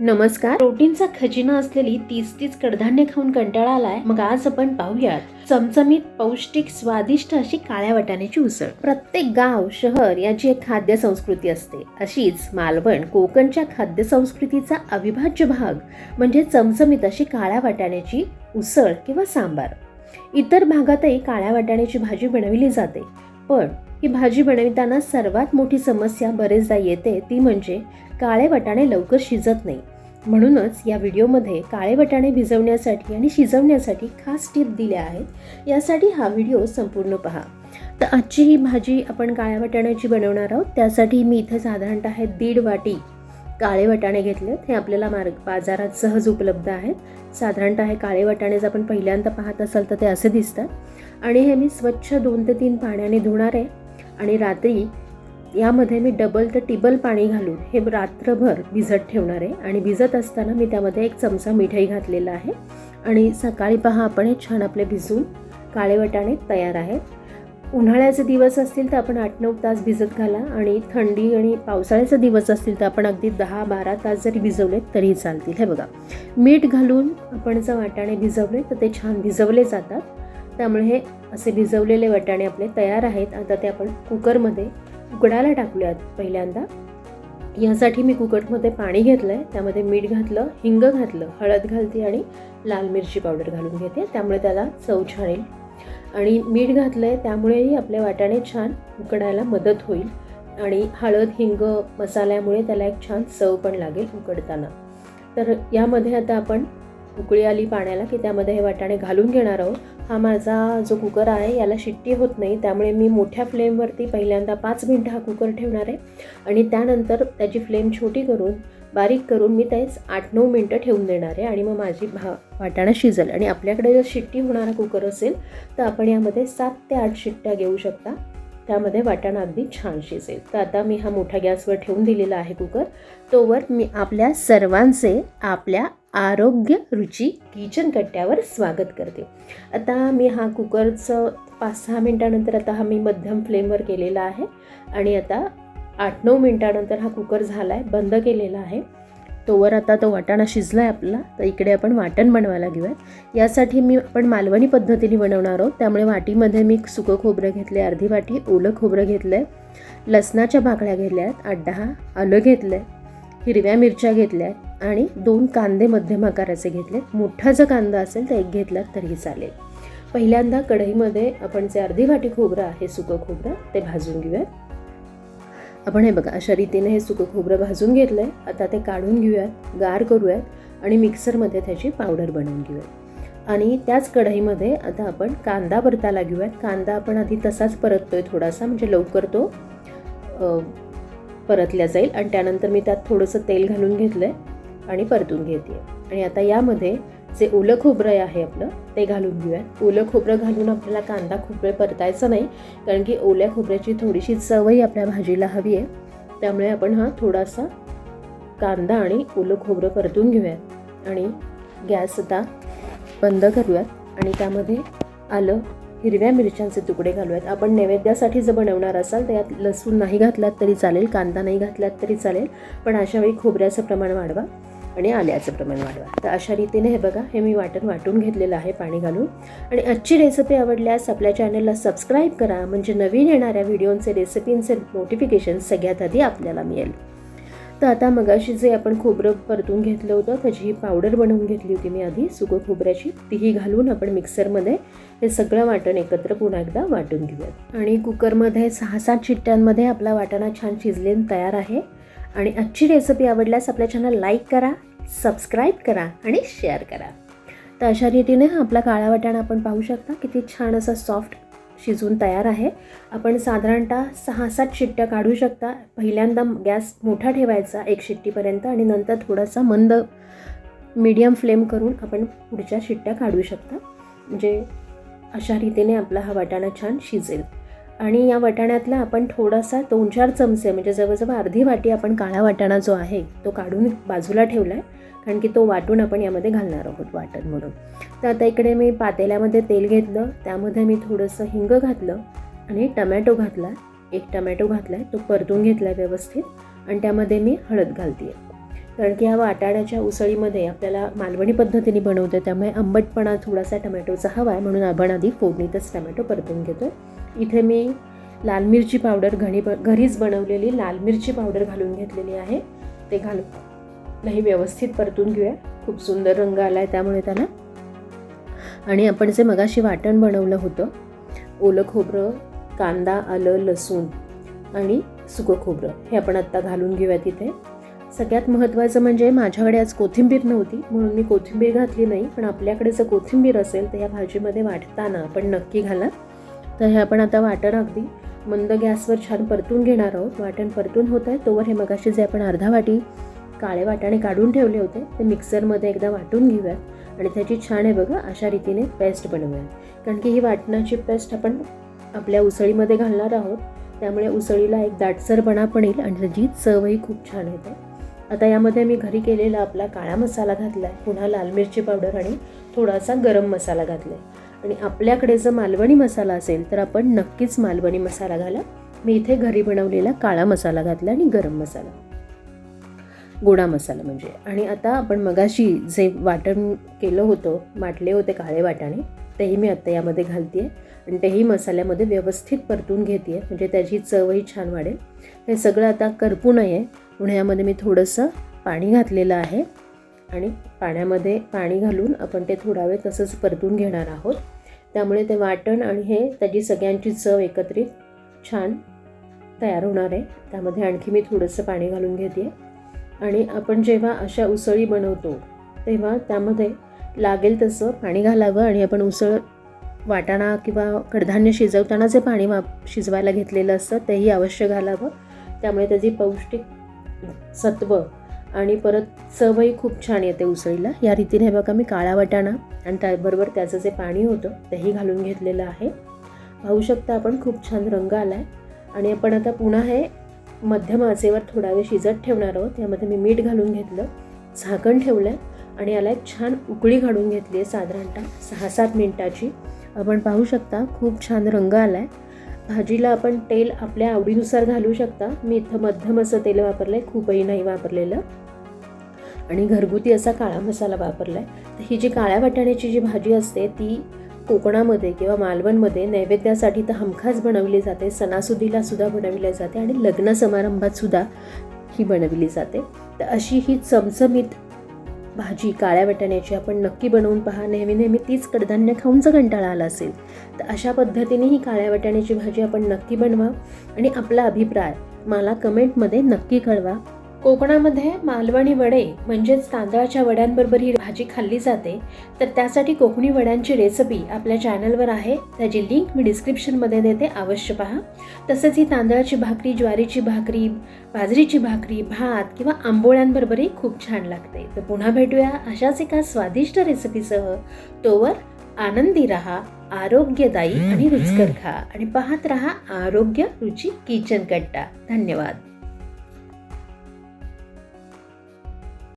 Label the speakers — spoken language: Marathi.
Speaker 1: नमस्कार. प्रोटीनचा खजिना असलेली तीस तीस कडधान्य खाऊन कंटाळा आलाय मग आज आपण पाहूयात. चमचमीत पौष्टिक स्वादिष्ट अशी काळ्या वाटाण्याची उसळ. प्रत्येक गाव शहर याची एक खाद्य संस्कृती असते. अशीच मालवण कोकणच्या खाद्य संस्कृतीचा अविभाज्य भाग म्हणजे चमचमीत अशी काळ्या वाटाण्याची उसळ किंवा सांबार. इतर भागातही काळ्या वाटाण्याची भाजी बनविली जाते. पण ही भाजी बनविताना सर्वात मोठी समस्या बरेचदा येते ती म्हणजे काळे वाटाणे लवकर शिजत नाही. म्हणूनच या व्हिडिओमध्ये काळे वाटाणे भिजवण्यासाठी आणि शिजवण्यासाठी खास टिप दिल्या आहेत. यासाठी हा व्हिडिओ संपूर्ण पहा. तर आजची ही भाजी आपण काळ्या वाटाण्याची बनवणार आहोत. त्यासाठी मी इथे साधारणतः आहे दीड वाटी काळे वाटाणे घेतलेत. हे आपल्याला मार्ग बाजारात सहज उपलब्ध आहेत. साधारणतः हे काळे वाटाणे जर आपण पहिल्यांदा पाहत असाल तर ते असे दिसतात. आणि हे मी स्वच्छ दोन ते तीन पाण्याने धुणार आहे. आणि रात्री यामध्ये मी डबल तर टिबल पाणी घालून हे रात्रभर भिजत ठेवणार आहे. आणि भिजत असताना मी त्यामध्ये एक चमचा मिठाई घातलेला आहे. आणि सकाळी पहा आपण हे छान आपले भिजून काळे वाटाणे तयार आहेत. उन्हाळ्याचे दिवस असतील तर आपण आठ नऊ तास भिजत घाला आणि थंडी आणि पावसाळ्याचे दिवस असतील तर आपण अगदी दहा बारा तास जरी भिजवले तरीही चालतील. हे बघा मीठ घालून आपण जर वाटाणे भिजवले तर ते छान भिजवले जातात. त्यामुळे हे असे भिजवलेले वाटाणे आपले तयार आहेत. आता ते आपण कुकरमध्ये उकडायला टाकूयात पहिल्यांदा. यासाठी मी कुकरमध्ये पाणी घेतलं आहे त्यामध्ये मीठ घातलं हिंग घातलं हळद घालते आणि लाल मिरची पावडर घालून घेते. त्यामुळे त्याला चव छान येईल. आणि मीठ घातलं आहे त्यामुळेही आपले वाटाणे छान उकडायला मदत होईल. आणि हळद हिंग मसाल्यामुळे त्याला एक छान चव पण लागेल उकडताना. तर यामध्ये आता आपण उकळी आली पाण्याला की त्यामध्ये हे वाटाणे घालून घेणार आहोत. हा माझा जो कुकर आहे याला शिट्टी होत नाही. त्यामुळे मी मोठ्या फ्लेमवरती पहिल्यांदा पाच मिनटं हा कुकर ठेवणार आहे. आणि त्यानंतर त्याची फ्लेम छोटी करून बारीक करून मी तेच आठ नऊ मिनटं ठेवून देणार आहे. आणि मग माझी भा वाटाणा शिजेल. आणि आपल्याकडे जर शिट्टी होणारा कुकर असेल तर आपण यामध्ये सात ते आठ शिट्ट्या घेऊ शकता. त्यामध्ये वाटाणा अगदी छान शिजेल. तर आता मी हा मोठ्या गॅसवर ठेवून दिलेला आहे कुकर तोवर मी आपल्या सर्वांचे आपल्या आरोग्य रुची किचन कट्ट्यावर स्वागत करते. आता मी हा कुकरचं पाच सहा मिनटानंतर आता हा मी मध्यम फ्लेमवर केलेला आहे. आणि आता आठ नऊ मिनटानंतर हा कुकर झाला आहे बंद केलेला आहे. तोवर आता तो वाटाणा शिजला आहे आपला तर इकडे आपण वाटण बनवायला घेऊयात. यासाठी मी आपण मालवणी पद्धतीने बनवणार आहोत. त्यामुळे वाटीमध्ये मी सुकं खोबरं घेतलं आहे अर्धी वाटी ओलं खोबरं घेतलं आहे लसणाच्या भाकड्या घेतल्या आहेत आठ दहा आलं घेतलं आहे हिरव्या मिरच्या घेतल्या आहेत आणि दोन कांदे मध्यम आकाराचे घेतले मोठा जर कांदा असेल तर एक घेतला तरीही चालेल. पहिल्यांदा कढईमध्ये आपण जे अर्धी वाटी खोबरं आहे सुकं खोबरं ते भाजून घेऊयात. आपण हे बघा अशा रीतीने हे सुकं खोबरं भाजून घेतलं आहे आता ते काढून घेऊयात गार करूयात आणि मिक्सरमध्ये त्याची पावडर बनवून घेऊयात. आणि त्याच कढईमध्ये आता आपण कांदा परतायला घेऊयात. कांदा आपण आधी तसाच परततोय थोडासा म्हणजे लवकर तो परतल्या जाईल. आणि त्यानंतर मी त्यात थोडंसं तेल घालून घेतलं आहे आणि परतून घेते आणि आता यामध्ये जे ओलं खोबरं आहे आपलं ते घालून घेऊयात. ओलं खोबरं घालून आपल्याला कांदा खूप वेळ परतायचा नाही कारण की ओल्या खोबऱ्याची थोडीशी चवही आपल्या भाजीला हवी आहे. त्यामुळे आपण हा थोडासा कांदा आणि ओलं खोबरं परतून घेऊयात. आणि गॅस आता बंद करूयात. आणि त्यामध्ये आलं हिरव्या मिरच्यांचे तुकडे घालूयात. आपण नैवेद्यासाठी जर बनवणार असाल तर यात लसूण नाही घातलात तरी चालेल कांदा नाही घातलात तरी चालेल पण अशा वेळी खोबऱ्याचं प्रमाण वाढवा आणि आल्याचं प्रमाण वाढवा. तर अशा रीतीने हे बघा हे मी वाटण वाटून घेतलेलं आहे पाणी घालून. आणि आजची रेसिपी आवडल्यास आपल्या चॅनलला सबस्क्राईब करा म्हणजे नवीन येणाऱ्या व्हिडिओंचे रेसिपींचे नोटिफिकेशन सगळ्यात आधी आपल्याला मिळेल. तर आता मगाशी जे आपण खोबरं परतून घेतलं होतं त्याची ही पावडर बनवून घेतली होती मी आधी सुकं खोबऱ्याची. तीही घालून आपण मिक्सरमध्ये हे सगळं वाटण एकत्र पुन्हा एकदा वाटून घेऊयात. आणि कुकरमध्ये सहा सात चिट्ट्यांमध्ये आपला वाटाणा छान शिजलेन तयार आहे. आणि आजची रेसिपी आवडल्यास आपल्या चॅनल लाईक करा सबस्क्राईब करा आणि शेअर करा. तर अशा रीतीने हा आपला काळा वाटाणा आपण पाहू शकता किती छान असा सॉफ्ट शिजून तयार आहे. आपण साधारणतः सहा सात शिट्ट्या काढू शकता. पहिल्यांदा गॅस मोठा ठेवायचा एक शिट्टीपर्यंत आणि नंतर थोडासा मंद मीडियम फ्लेम करून आपण पुढच्या शिट्ट्या काढू शकता. म्हणजे अशा रीतीने आपला हा वाटाणा छान शिजेल. आणि या वाटाण्यातला आपण थोडासा दोन चार चमचे म्हणजे जवळजवळ अर्धी वाटी आपण काळा वाटाणा जो आहे तो काढून बाजूला ठेवला आहे कारण की तो वाटून आपण यामध्ये घालणार आहोत वाटण म्हणून. तर आता इकडे मी पातेल्यामध्ये तेल घेतलं त्यामध्ये मी थोडंसं हिंग घातलं आणि टमॅटो घातला. एक टमॅटो घातला आहे तो परतून घेतला आहे व्यवस्थित आणि त्यामध्ये मी हळद घालते कारण की ह्या वाटाण्याच्या उसळीमध्ये आपल्याला मालवणी पद्धतीने बनवतो त्यामुळे आंबटपणा थोडासा टमॅटोचा हवा आहे म्हणून आपण आधी फोडणीतच टमॅटो परतून घेतो इथे मी लाल मिरची पावडर घणी ब घरीच बनवलेली लाल मिरची पावडर घालून घेतलेली आहे. ते घालून नाही व्यवस्थित परतून घेऊया. खूप सुंदर रंग आला आहे त्यामुळे त्याला. आणि आपण जे मगाशी वाटण बनवलं होतं ओलं खोबरं कांदा आलं लसूण आणि सुकं खोबरं हे आपण आत्ता घालून घेऊया तिथे. सगळ्यात महत्त्वाचं म्हणजे माझ्याकडे आज कोथिंबीर नव्हती म्हणून मी कोथिंबीर घातली नाही. पण आपल्याकडे जर कोथिंबीर असेल तर या भाजीमध्ये वाटताना आपण नक्की घाला. तर हे आपण आता वाटण अगदी मंद गॅसवर छान परतून घेणार आहोत. वाटण परतून होत आहे तोवर हे मगाशी जे आपण अर्धा वाटी काळे वाटाणे काढून ठेवले होते. ते मिक्सरमध्ये एकदा वाटून घेऊयात. आणि त्याची छान आहे बघा अशा रीतीने पेस्ट बनवूयात. कारण की ही वाटणाची पेस्ट आपण आपल्या उसळीमध्ये घालणार आहोत. त्यामुळे उसळीला एक दाटसरपणा पण येईल आणि त्याची चवही खूप छान येते आता यामध्ये मी घरी केलेला आपला काळा मसाला घातला आहे पुन्हा लाल मिरची पावडर आणि थोडासा गरम मसाला घातला आहे आणि आपल्याकडे जर मालवणी मसाला असेल तर आपण नक्कीच मालवणी मसाला घाला. मी इथे घरी बनवलेला काळा मसाला घातला आणि गरम मसाला. गोडा मसाला म्हणजे. आणि आता आपण मगाशी जे वाटण केलं होतं वाटले होते काळे वाटाणे तेही मी आत्ता यामध्ये घालते आहे आणि तेही मसाल्यामध्ये व्यवस्थित परतून घेते आहे म्हणजे त्याची चवही छान वाढेल. हे सगळं आता करपू नये. म्हणून यामध्ये मी थोडंसं पाणी घातलेलं आहे. आणि पाण्यामध्ये पाणी घालून आपण ते थोडा वेळ तसंच परतून घेणार आहोत. त्यामुळे ते वाटण आणि हे त्याची सगळ्यांची चव एकत्रित छान तयार होणार आहे. त्यामध्ये आणखी मी थोडंसं पाणी घालून घेते आहे आणि आपण जेव्हा अशा उसळी बनवतो तेव्हा त्यामध्ये लागेल तसं पाणी घालावं आणि आपण उसळ वाटाणा किंवा कडधान्य शिजवताना जे पाणी वाप शिजवायला घेतलेलं असतं तेही अवश्य घालावं. त्यामुळे त्याची पौष्टिक सत्व आणि परत चवही खूप छान येते उसळीला. या रीतीने बघा मी काळा वाटाणा आणि त्याबरोबर त्याचं जे पाणी होतं तेही घालून घेतलेलं आहे. पाहू शकता आपण खूप छान रंग आला आहे आणि आपण आता पुन्हा हे मध्यम आचेवर थोडा वेळ शिजत ठेवणार आहोत. यामध्ये मी मीठ घालून घेतलं झाकण ठेवलं आहे आणि याला एक छान उकळी काढून घेतली आहे साधारणतः सहा सात मिनटाची. आपण पाहू शकता खूप छान रंग आला आहे भाजीला आपण तेल आपल्या आवडीनुसार घालू शकता. मी इथं मध्यम असं तेल वापरलं आहे खूपही नाही वापरलेलं. आणि घरगुती असा काळा मसाला वापरला आहे तर ही जी काळ्या वाटाण्याची जी भाजी असते ती कोकणामध्ये किंवा मालवणमध्ये नैवेद्यासाठी तर हमखास बनवली जाते. सणासुदीला सुद्धा बनविली जाते आणि लग्न समारंभात सुद्धा ही बनवली जाते. तर अशी ही चमचमीत भाजी काळ्या वाटाण्याची आपण नक्की बनवून पहा. नेहमी नेहमी तीच कडधान्य खाऊन जर कंटाळा आला असेल तर अशा पद्धतीने ही काळ्या वाटाण्याची भाजी आपण नक्की बनवा. आणि आपला अभिप्राय मला कमेंटमध्ये नक्की कळवा. कोकणामध्ये मालवणी वडे म्हणजेच तांदळाच्या वड्यांबरोबर ही भाजी खाल्ली जाते तर त्यासाठी कोकणी वड्यांची रेसिपी आपल्या चॅनलवर आहे. त्याची लिंक मी डिस्क्रिप्शनमध्ये देते अवश्य पहा. तसंच ही तांदळाची भाकरी ज्वारीची भाकरी बाजरीची भाकरी भात किंवा आंबोळ्यांबरोबरही खूप छान लागते. तर पुन्हा भेटूया अशाच एका स्वादिष्ट रेसिपीसह तोवर आनंदी रहा आरोग्यदायी आणि रुचकर खा. आणि पाहत रहा आरोग्य रुची किचन कट्टा. धन्यवाद.